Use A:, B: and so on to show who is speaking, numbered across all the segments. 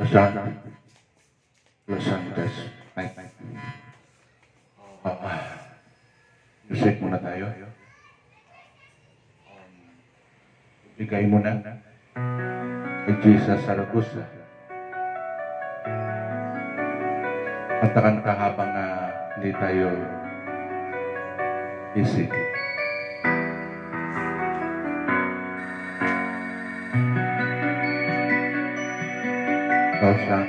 A: Asana. Los Santos. Ay, ay. Muna tayo. Bigay mo na kay Jesus Saragusa. At takan ka habang ah, hindi tayo busy. Pausa.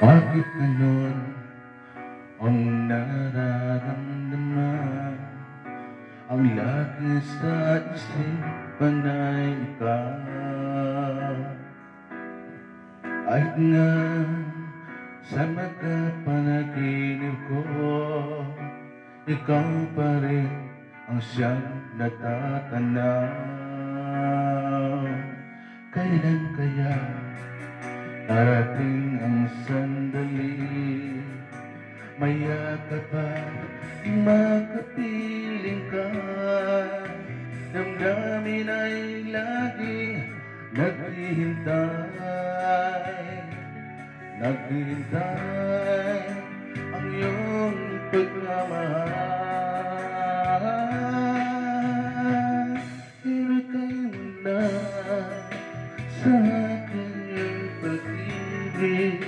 A: Bakit ganun ang nararamdaman? Ang lagi sa isipan ay ikaw Kahit nga sa magkapanaginip ko Ikaw pa rin ang siyang natatanaw. Kailan kaya Darating ang sandali? Mayakap at makapiling ka. Damdamin ay laging naghihintay. Naghihintay sa akin yung pag-ibig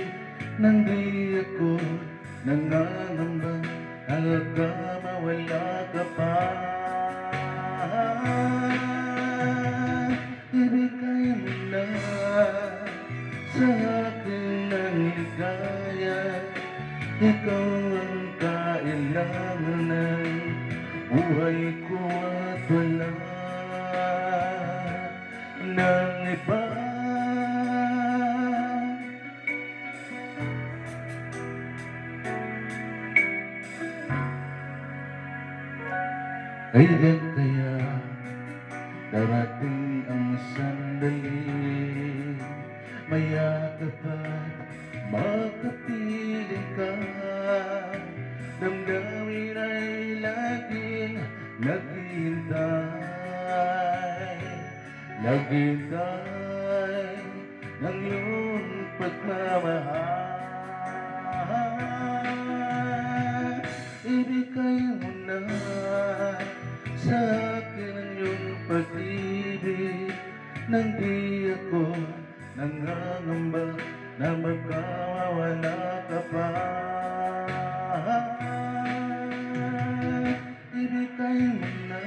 A: Nang di ako nangangamba Talaga mawala ka pa. Ibigay mo na sa akin ang ligaya Ikaw ang kailangan ng buhay ko at wala ng iba Kailan kaya darating ang sandali? Mayakap at makapiling ka. Damdamin ay laging naghihintay Naghihintay ng iyong pagmamahal Mo na sa akin ang iyong pag-ibig. Nang di ako nangangamba na magkawawala ka pa. Ibigay mo na.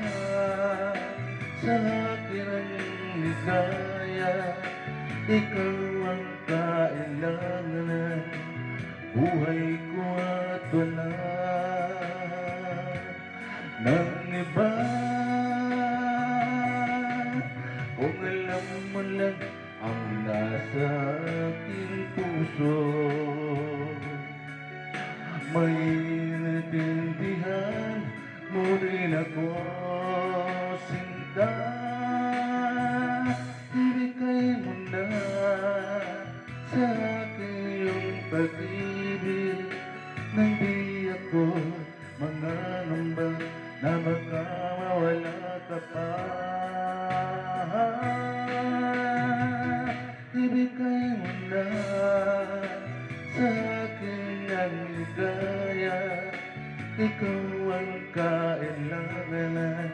A: Sa akin ang iyong ligaya. Ikaw ang kailangan. Ng buhay ko at wala ng iba Kung alam mo lang ang nasa aking puso May natindihan mo rin ako sinta. Ibigay mo na sa akin yung pag-ibig Nang na ka pa Ibigay mo sa akin ang ligaya Ikaw ang kailangan ng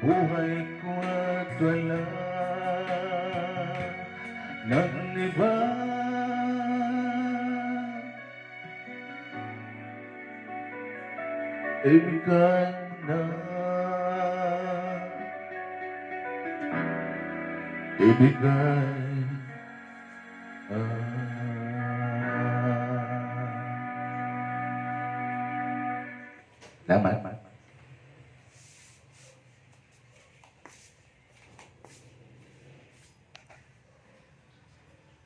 A: buhay ko at wala Ibigay na Ibigay na Salamat.